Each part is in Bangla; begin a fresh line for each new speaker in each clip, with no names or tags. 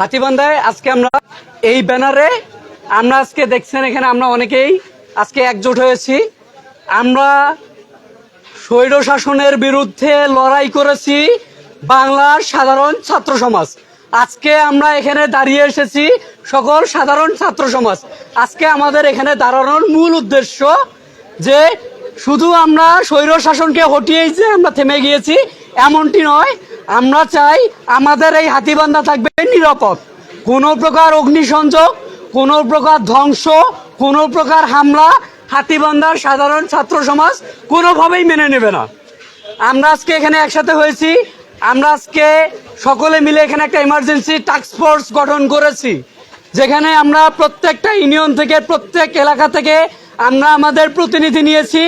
হাতিবান্ধায় আজকে আমরা এই ব্যানারে, আমরা আজকে দেখছেন এখানে আমরা অনেকেই, আজকে একজোট হয়েছি। আমরা স্বৈর শাসনের বিরুদ্ধে লড়াই করেছি বাংলার সাধারণ ছাত্র সমাজ। আজকে আমরা এখানে দাঁড়িয়ে এসেছি সকল সাধারণ ছাত্র সমাজ। আজকে আমাদের এখানে দাঁড়ানোর মূল উদ্দেশ্য যে শুধু আমরা স্বৈর শাসনকে হটিয়েই যে আমরা থেমে গিয়েছি, এমনটি নয় আমরা চাই আমাদের এই হাতিবান্ধা থাকবে নিরাপদ। কোনো প্রকার অগ্নিসংযোগ, কোনো প্রকার ধ্বংস, কোনো প্রকার হামলা হাতিবান্ধার সাধারণ ছাত্র সমাজ কোনোভাবেই মেনে নেবে না। আমরা আজকে এখানে একসাথে হয়েছি। আমরা আজকে সকলে মিলে এখানে একটা ইমার্জেন্সি টাস্ক ফোর্স গঠন করেছি, যেখানে আমরা প্রত্যেকটা ইউনিয়ন থেকে, প্রত্যেক এলাকা থেকে আমরা আমাদের প্রতিনিধি নিয়েছি।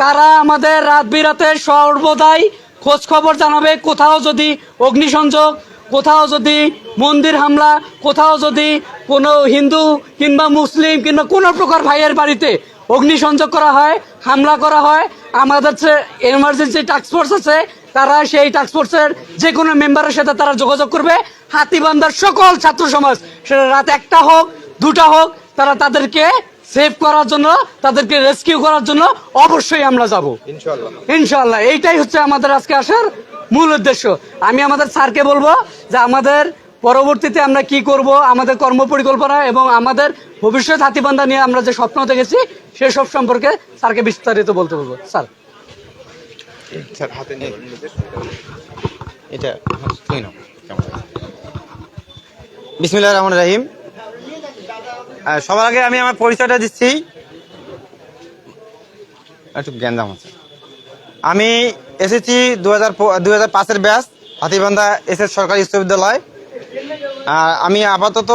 তারা আমাদের রাত বিরাতে সর্বদাই খোঁজ খবর জানাবে, কোথাও যদি অগ্নিসংযোগ, কোথাও যদি মন্দির হামলা, কোথাও যদি কোনো হিন্দু কিংবা মুসলিম কিংবা কোনো প্রকার ভাইয়ের বাড়িতে অগ্নিসংযোগ করা হয়, হামলা করা হয়, আমাদের যে এমার্জেন্সি টাস্ক ফোর্স আছে, তারা সেই টাস্ক ফোর্সের যে কোনো মেম্বারের সাথে তারা যোগাযোগ করবে। হাতিবান্ধার সকল ছাত্র সমাজ, সেটা রাত একটা হোক, দুটা হোক, তারা তাদেরকে সেভ করার জন্য তাদেরকে রেস্কিউ করার জন্য অবশ্যই আমরা যাব।
ইনশাল্লাহ
ইনশাল্লাহ এইটাই হচ্ছে আমাদের আজকে আসার মূল উদ্দেশ্য। আমি আমাদের স্যারকে বলব যে আমাদের পরবর্তীতে আমরা কি করব আমাদের কর্ম পরিকল্পনা এবং আমাদের ভবিষ্যৎ হাতিবান্ধা নিয়ে আমরা যে স্বপ্ন দেখেছি সেসব সম্পর্কে স্যারকে বিস্তারিত বলতে বলব। স্যার।
স্যার হাতে নিয়ে এটা নাও। বিসমিল্লাহ রহমান রাহিম। সবার আগে আমি আমার পরিচয়টা দিচ্ছি। একটু জ্ঞানদাম আছে আমি এসেছি দু হাজার দু হাজার পাঁচের ব্যাস হাতিবান্ধা এস এস সরকারি উচ্চ বিদ্যালয় আর আমি আপাতত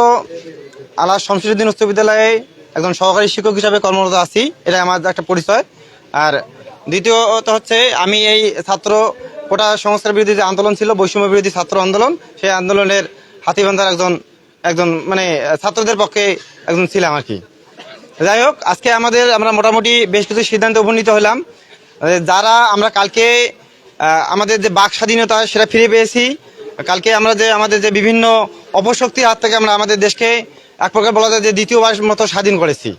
আল্লাহ শমসিরুদ্দিন উচ্চ বিদ্যালয়ে একজন সহকারী শিক্ষক হিসাবে কর্মরত আছি এটা আমার একটা পরিচয়। আর দ্বিতীয়ত হচ্ছে, আমি এই ছাত্র কোটা সংস্থার বিরোধী যে আন্দোলন ছিল, বৈষম্য বিরোধী ছাত্র আন্দোলন, সেই আন্দোলনের হাতিবান্ধার একজন একজন মানে ছাত্রদের পক্ষে একজন ছিলাম আর কি। যাই হোক, আজকে আমাদের, আমরা মোটামুটি বেশ কিছু সিদ্ধান্তে উপনীত হলাম। যারা আমরা কালকে আমাদের যে বাক স্বাধীনতা, সেটা ফিরে পেয়েছি। কালকে আমরা যে, আমাদের যে বিভিন্ন অপশক্তির হাত থেকে আমরা আমাদের দেশকে এক প্রকার বলা যায় যে দ্বিতীয়বার মতো স্বাধীন করেছি।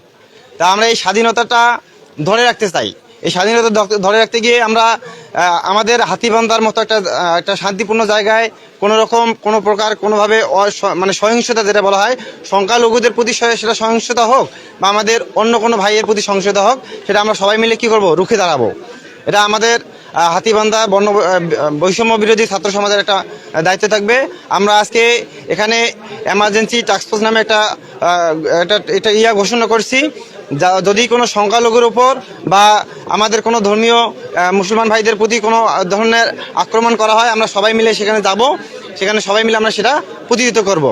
তা আমরা এই স্বাধীনতাটা ধরে রাখতে চাই। এই স্বাধীনতা ধরে রাখতে গিয়ে আমরা আমাদের হাতিবান্ধার মতো একটা একটা শান্তিপূর্ণ জায়গায় কোনো রকম কোনো প্রকার কোনোভাবে মানে সহিংসতা যেটা বলা হয়, সংখ্যালঘুদের প্রতি সেটা সহিংসতা হোক বা আমাদের অন্য কোনো ভাইয়ের প্রতি সহিংসতা হোক, সেটা আমরা সবাই মিলে কি করব? রুখে দাঁড়াবো। এটা আমাদের হাতিবান্ধা বর্ণ বৈষম্য বিরোধী ছাত্র সমাজের একটা দায়িত্ব থাকবে। আমরা আজকে এখানে এমার্জেন্সি টাস্কফোর্স নামে একটা একটা, এটা ইয়া ঘোষণা করছি। যা, যদি কোনো সংখ্যালঘুর ওপর বা আমাদের কোনো ধর্মীয় মুসলমান ভাইদের প্রতি কোনো ধরনের আক্রমণ করা হয়, আমরা সবাই মিলে সেখানে যাব সেখানে সবাই মিলে আমরা সেটা প্রতিহিত করব।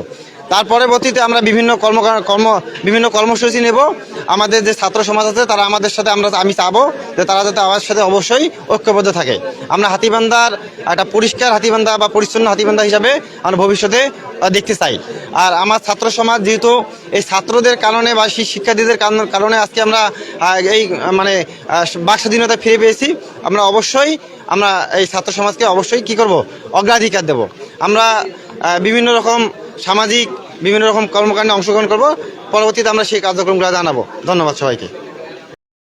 তার পরবর্তীতে আমরা বিভিন্ন কর্ম কর্ম, বিভিন্ন কর্মসূচি নেব। আমাদের যে ছাত্র সমাজ আছে, তারা আমাদের সাথে আমরা, আমি চাবো যে তারা যাতে আমার সাথে অবশ্যই ঐক্যবদ্ধ থাকে। আমরা হাতিবান্ধার একটা পরিষ্কার হাতিবান্ধা বা পরিচ্ছন্ন হাতিবান্ধা হিসাবে আমরা ভবিষ্যতে দেখতে চাই। আর আমার ছাত্র সমাজ যেহেতু এই ছাত্রদের কারণে বা শিক্ষার্থীদের কারণ- আজকে আমরা এই মানে বাক স্বাধীনতা ফিরে পেয়েছি। আমরা অবশ্যই, আমরা এই ছাত্র সমাজকে অবশ্যই কি করব? অগ্রাধিকার দেব। আমরা বিভিন্ন রকম সামাজিক বিভিন্ন রকম কর্মকাণ্ডে অংশগ্রহণ করব। পরবর্তীতে আমরা সেই কার্যক্রমগুলো জানাব। ধন্যবাদ সবাইকে।